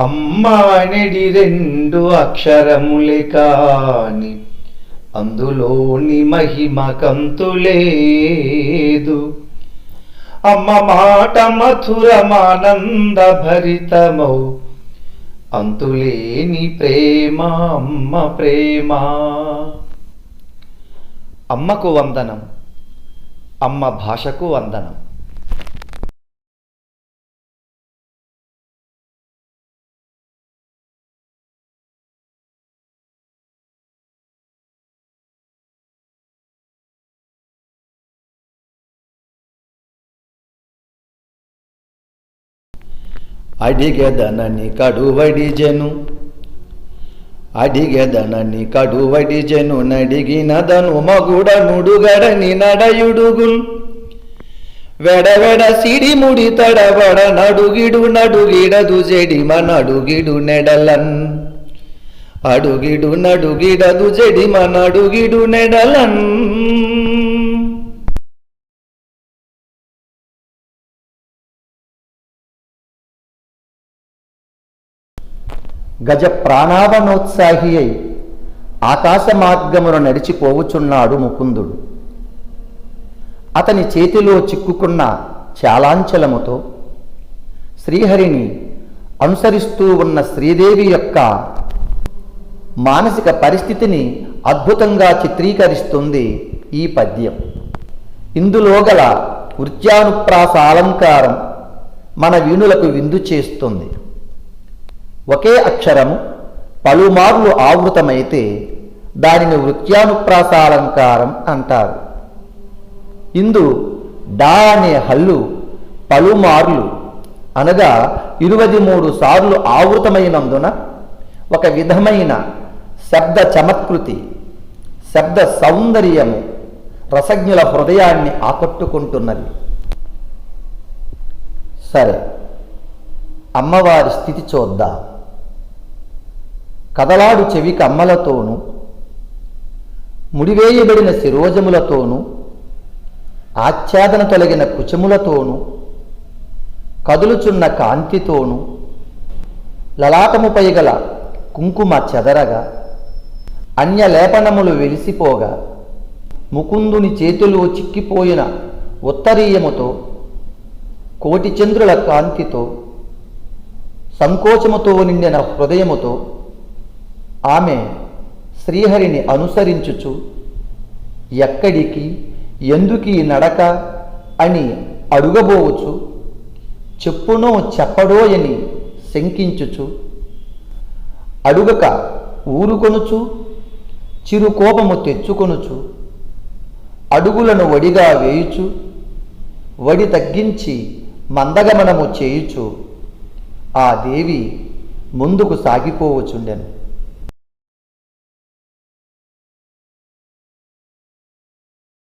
అమ్మానిడి రెండు అక్షరములే కాని అందులోని మహిమ కంతులేదు అమ్మ మాట మధురమానంద భరితమౌ అంతులేని ప్రేమ అమ్మ ప్రేమ. అమ్మకు వందనం అమ్మ భాషకు వందనం. అడిగెదనని కడువడి జను అడిగెదనని కడువడి జను నడిగినదను మగుడ నుడుగడని నడయుడుగున్ వెడవెడ సిడిముడి తడబడ నడుగిడు నడుగిడదు జడిమ నడుగిడు నెడలన్ అడుగిడు నడుగిడదు జడిమ నడుగిడు నెడలన్ గజ ప్రాణావనోత్సాహి అయి ఆకాశ మార్గమును నడిచిపోవుచున్నాడు ముకుందుడు. అతని చేతిలో చిక్కుకున్న చాలాంచలముతో శ్రీహరిని అనుసరిస్తూ ఉన్న శ్రీదేవి యొక్క మానసిక పరిస్థితిని అద్భుతంగా చిత్రీకరిస్తుంది ఈ పద్యం. ఇందులో గల వృత్యానుప్రాస అలంకారం మన వీణులకు విందు చేస్తుంది. అక్షరము పలుమార్లు ఆవృతమైతే దానిని వృత్యానుప్రాసాలంకారం అంటారు. ఇందు డా అనే హల్లు పలుమార్లు అనగా ఇరవై మూడు సార్లు ఆవృతమైనందున ఒక విధమైన శబ్ద చమత్కృతి శబ్ద సౌందర్యము రసజ్ఞుల హృదయాన్ని ఆకట్టుకుంటున్నది. సరే అమ్మవారి స్థితి చూద్దాం. కదలాడు చెవి కమ్మలతోనూ ముడివేయబడిన శిరోజములతోనూ ఆచ్ఛాదన తొలగిన కుచములతోనూ కదులుచున్న కాంతితోనూ లలాటముపై గల కుంకుమ చెదరగా అన్యలేపనములు వెలిసిపోగా ముకుందుని చేతులు చిక్కిపోయిన ఉత్తరీయముతో కోటి చంద్రుల కాంతితో సంకోచముతో నిండిన హృదయముతో ఆమె శ్రీహరిని అనుసరించుచు ఎక్కడికి ఎందుకీ నడక? అని అడుగబోవచ్చు చెప్పునో చెప్పడోయని శంకించుచు అడుగక ఊరుకొనుచు చిరుకోపము తెచ్చుకొనుచు అడుగులను వడిగా వేయుచు వడి తగ్గించి మందగమనము చేయుచు ఆ దేవి ముందుకు సాగిపోవచుండెను.